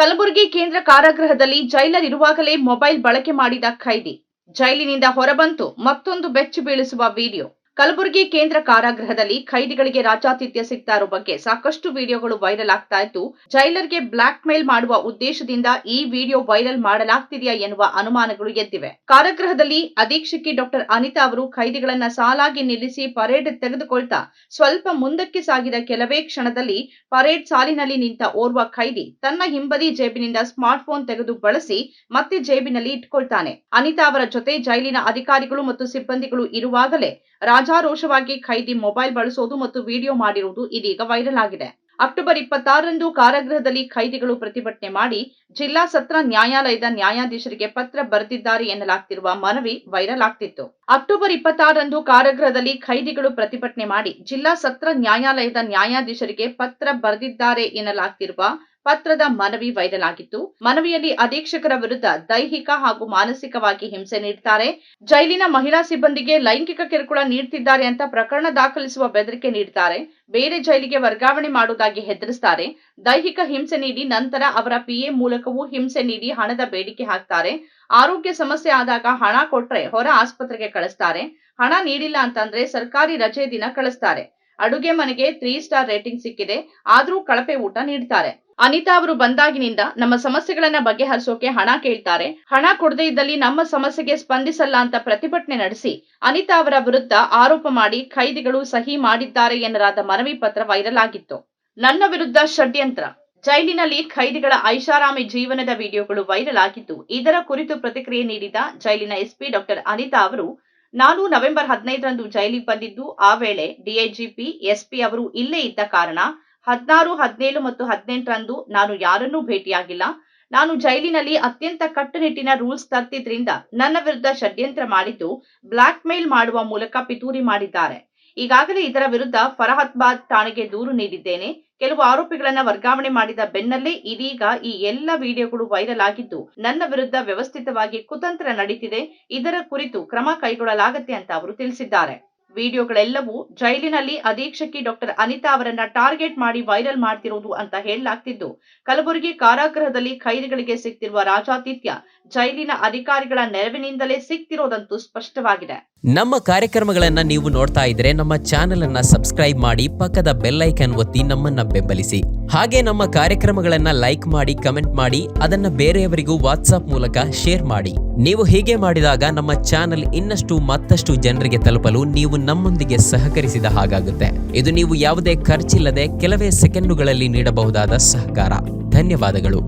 ಕಲಬುರಗಿ ಕೇಂದ್ರ ಕಾರಾಗೃಹದಲ್ಲಿ ಜೈಲರ್ ಇರುವಾಗಲೇ ಮೊಬೈಲ್ ಬಳಕೆ ಮಾಡಿದ ಖೈದಿ. ಜೈಲಿನಿಂದ ಹೊರಬಂತು ಮತ್ತೊಂದು ಬೆಚ್ಚು ಬೀಳಿಸುವ ವಿಡಿಯೋ. ಕಲಬುರಗಿ ಕೇಂದ್ರ ಕಾರಾಗೃಹದಲ್ಲಿ ಖೈದಿಗಳಿಗೆ ರಾಜಾತಿಥ್ಯ ಸಿಗ್ತಾ ಇರೋ ಬಗ್ಗೆ ಸಾಕಷ್ಟು ವಿಡಿಯೋಗಳು ವೈರಲ್ ಆಗ್ತಾ ಇದ್ದು, ಜೈಲರ್ಗೆ ಬ್ಲಾಕ್ ಮೇಲ್ ಮಾಡುವ ಉದ್ದೇಶದಿಂದ ಈ ವಿಡಿಯೋ ವೈರಲ್ ಮಾಡಲಾಗ್ತಿದೆಯಾ ಎನ್ನುವ ಅನುಮಾನಗಳು ಎದ್ದಿವೆ. ಕಾರಾಗೃಹದಲ್ಲಿ ಅಧೀಕ್ಷಕಿ ಡಾಕ್ಟರ್ ಅನಿತಾ ಅವರು ಖೈದಿಗಳನ್ನ ಸಾಲಾಗಿ ನಿಲ್ಲಿಸಿ ಪರೇಡ್ ತೆಗೆದುಕೊಳ್ತಾ, ಸ್ವಲ್ಪ ಮುಂದಕ್ಕೆ ಸಾಗಿದ ಕೆಲವೇ ಕ್ಷಣದಲ್ಲಿ ಪರೇಡ್ ಸಾಲಿನಲ್ಲಿ ನಿಂತ ಓರ್ವ ಖೈದಿ ತನ್ನ ಹಿಂಬದಿ ಜೇಬಿನಿಂದ ಸ್ಮಾರ್ಟ್ ಫೋನ್ ತೆಗೆದು ಬಳಸಿ ಮತ್ತೆ ಜೇಬಿನಲ್ಲಿ ಇಟ್ಕೊಳ್ತಾನೆ. ಅನಿತಾ ಅವರ ಜೊತೆ ಜೈಲಿನ ಅಧಿಕಾರಿಗಳು ಮತ್ತು ಸಿಬ್ಬಂದಿಗಳು ಇರುವಾಗಲೇ ರಾಜಾರೋಷವಾಗಿ ಖೈದಿ ಮೊಬೈಲ್ ಬಳಸೋದು ಮತ್ತು ವಿಡಿಯೋ ಮಾಡಿರುವುದು ಇದೀಗ ವೈರಲ್ ಆಗಿದೆ. ಅಕ್ಟೋಬರ್ ಇಪ್ಪತ್ತಾರರಂದು ಕಾರಾಗೃಹದಲ್ಲಿ ಖೈದಿಗಳು ಪ್ರತಿಭಟನೆ ಮಾಡಿ ಜಿಲ್ಲಾ ಸತ್ರ ನ್ಯಾಯಾಲಯದ ನ್ಯಾಯಾಧೀಶರಿಗೆ ಪತ್ರ ಬರೆದಿದ್ದಾರೆ ಎನ್ನಲಾಗ್ತಿರುವ ಮನವಿ ವೈರಲ್ ಆಗ್ತಿತ್ತು. ಅಕ್ಟೋಬರ್ ಇಪ್ಪತ್ತಾರರಂದು ಕಾರಾಗೃಹದಲ್ಲಿ ಖೈದಿಗಳು ಪ್ರತಿಭಟನೆ ಮಾಡಿ ಜಿಲ್ಲಾ ಸತ್ರ ನ್ಯಾಯಾಲಯದ ನ್ಯಾಯಾಧೀಶರಿಗೆ ಪತ್ರ ಬರೆದಿದ್ದಾರೆ ಎನ್ನಲಾಗ್ತಿರುವ ಪತ್ರದ ಮನವಿ ವೈರಲ್ ಆಗಿತ್ತು ಮನವಿಯಲ್ಲಿ ಅಧೀಕ್ಷಕರ ವಿರುದ್ಧ ದೈಹಿಕ ಹಾಗೂ ಮಾನಸಿಕವಾಗಿ ಹಿಂಸೆ ನೀಡುತ್ತಾರೆ ಜೈಲಿನ ಮಹಿಳಾ ಸಿಬ್ಬಂದಿಗೆ ಲೈಂಗಿಕ ಕಿರುಕುಳ ನೀಡುತ್ತಿದ್ದಾರೆ ಅಂತ ಪ್ರಕರಣ ದಾಖಲಿಸುವ ಬೆದರಿಕೆ ನೀಡುತ್ತಾರೆ ಬೇರೆ ಜೈಲಿಗೆ ವರ್ಗಾವಣೆ ಮಾಡುವುದಾಗಿ ಹೆದರಿಸ್ತಾರೆ. ದೈಹಿಕ ಹಿಂಸೆ ನೀಡಿ ನಂತರ ಅವರ ಪಿಎ ಮೂಲಕವೂ ಹಿಂಸೆ ನೀಡಿ ಹಣದ ಬೇಡಿಕೆ ಹಾಕ್ತಾರೆ. ಆರೋಗ್ಯ ಸಮಸ್ಯೆ ಆದಾಗ ಹಣ ಕೊಟ್ರೆ ಹೊರ ಆಸ್ಪತ್ರೆಗೆ ಕಳಿಸ್ತಾರೆ. ಹಣ ನೀಡಿಲ್ಲ ಅಂತಂದ್ರೆ ಸರ್ಕಾರಿ ರಜೆ ದಿನ ಕಳಿಸ್ತಾರೆ. ಅಡುಗೆ ಮನೆಗೆ ತ್ರೀ ಸ್ಟಾರ್ ರೇಟಿಂಗ್ ಸಿಕ್ಕಿದೆ. ಆದ್ರೂ ಕಳಪೆ ಊಟ ನೀಡ್ತಾರೆ. ಅನಿತಾ ಅವರು ಬಂದಾಗಿನಿಂದ ನಮ್ಮ ಸಮಸ್ಯೆಗಳನ್ನ ಬಗೆಹರಿಸೋಕೆ ಹಣ ಕೇಳ್ತಾರೆ. ಹಣ ಕೊಡದೇ ಇದ್ದಲ್ಲಿ ನಮ್ಮ ಸಮಸ್ಯೆಗೆ ಸ್ಪಂದಿಸಲ್ಲ ಅಂತ ಪ್ರತಿಭಟನೆ ನಡೆಸಿ ಅನಿತಾ ಅವರ ವಿರುದ್ಧ ಆರೋಪ ಮಾಡಿ ಖೈದಿಗಳು ಸಹಿ ಮಾಡಿದ್ದಾರೆ ಎನ್ನಲಾದ ಮನವಿ ಪತ್ರ ವೈರಲ್ ಆಗಿತ್ತು. ನನ್ನ ವಿರುದ್ಧ ಷಡ್ಯಂತ್ರ. ಜೈಲಿನಲ್ಲಿ ಖೈದಿಗಳ ಐಷಾರಾಮಿ ಜೀವನದ ವಿಡಿಯೋಗಳು ವೈರಲ್ ಆಗಿದ್ದು, ಇದರ ಕುರಿತು ಪ್ರತಿಕ್ರಿಯೆ ನೀಡಿದ ಜೈಲಿನ ಎಸ್ಪಿ ಡಾಕ್ಟರ್ ಅನಿತಾ ಅವರು, ನಾನು ನವೆಂಬರ್ ಹದಿನೈದರಂದು ಜೈಲಿಗೆ ಬಂದಿದ್ದು, ಆ ವೇಳೆ ಡಿಐಜಿಪಿ ಎಸ್ಪಿ ಅವರು ಇಲ್ಲೇ ಇದ್ದ ಕಾರಣ ಹದಿನಾರು, ಹದಿನೇಳು ಮತ್ತು ಹದಿನೆಂಟರಂದು ನಾನು ಯಾರನ್ನೂ ಭೇಟಿಯಾಗಿಲ್ಲ. ನಾನು ಜೈಲಿನಲ್ಲಿ ಅತ್ಯಂತ ಕಟ್ಟುನಿಟ್ಟಿನ ರೂಲ್ಸ್ ತರ್ತಿದ್ರಿಂದ ನನ್ನ ವಿರುದ್ಧ ಷಡ್ಯಂತ್ರ ಮಾಡಿದ್ದು ಬ್ಲಾಕ್ ಮೇಲ್ ಮಾಡುವ ಮೂಲಕ ಪಿತೂರಿ ಮಾಡಿದ್ದಾರೆ. ಈಗಾಗಲೇ ಇದರ ವಿರುದ್ಧ ಫರಹತ್ಬಾದ್ ಠಾಣೆಗೆ ದೂರು ನೀಡಿದ್ದೇನೆ. ಕೆಲವು ಆರೋಪಿಗಳನ್ನ ವರ್ಗಾವಣೆ ಮಾಡಿದ ಬೆನ್ನಲ್ಲೇ ಇದೀಗ ಈ ಎಲ್ಲ ವಿಡಿಯೋಗಳು ವೈರಲ್ ಆಗಿದ್ದು ನನ್ನ ವಿರುದ್ಧ ವ್ಯವಸ್ಥಿತವಾಗಿ ಕುತಂತ್ರ ನಡೀತಿದೆ. ಇದರ ಕುರಿತು ಕ್ರಮ ಕೈಗೊಳ್ಳಲಾಗತ್ತೆ ಅಂತ ಅವರು ತಿಳಿಸಿದ್ದಾರೆ. ವಿಡಿಯೋಗಳೆಲ್ಲವೂ ಜೈಲಿನಲ್ಲಿ ಅಧೀಕ್ಷಕಿ ಡಾಕ್ಟರ್ ಅನಿತಾ ಅವರನ್ನ ಟಾರ್ಗೆಟ್ ಮಾಡಿ ವೈರಲ್ ಮಾಡ್ತಿರೋದು ಅಂತ ಹೇಳಲಾಗ್ತಿದ್ದು. ಕಲಬುರಗಿ ಕಾರಾಗೃಹದಲ್ಲಿ ಖೈದಿಗಳಿಗೆ ಸಿಗ್ತಿರುವ ರಾಜಾತಿಥ್ಯ ಜೈಲಿನ ಅಧಿಕಾರಿಗಳ ನೆರವಿನಿಂದಲೇ ಸಿಕ್ತಿರೋದಂತೂ ಸ್ಪಷ್ಟವಾಗಿದೆ. ನಮ್ಮ ಕಾರ್ಯಕ್ರಮಗಳನ್ನ ನೀವು ನೋಡ್ತಾ ಇದ್ರೆ ನಮ್ಮ ಚಾನೆಲ್ ಅನ್ನ ಸಬ್ಸ್ಕ್ರೈಬ್ ಮಾಡಿ ಪಕ್ಕದ ಬೆಲ್ಲೈಕನ್ ಒತ್ತಿ ನಮ್ಮನ್ನ ಬೆಂಬಲಿಸಿ. ಹಾಗೆ ನಮ್ಮ ಕಾರ್ಯಕ್ರಮಗಳನ್ನ ಲೈಕ್ ಮಾಡಿ, ಕಮೆಂಟ್ ಮಾಡಿ, ಅದನ್ನ ಬೇರೆಯವರಿಗೂ ವಾಟ್ಸ್ಆಪ್ ಮೂಲಕ ಶೇರ್ ಮಾಡಿ. ನೀವು ಹೀಗೆ ಮಾಡಿದಾಗ ನಮ್ಮ ಚಾನೆಲ್ ಇನ್ನಷ್ಟು ಮತ್ತಷ್ಟು ಜನರಿಗೆ ತಲುಪಲು ನೀವು ನಮ್ಮೊಂದಿಗೆ ಸಹಕರಿಸಿದ ಹಾಗಾಗುತ್ತೆ. ಇದು ನೀವು ಯಾವುದೇ ಖರ್ಚಿಲ್ಲದೆ ಕೆಲವೇ ಸೆಕೆಂಡುಗಳಲ್ಲಿ ನೀಡಬಹುದಾದ ಸಹಕಾರ. ಧನ್ಯವಾದಗಳು.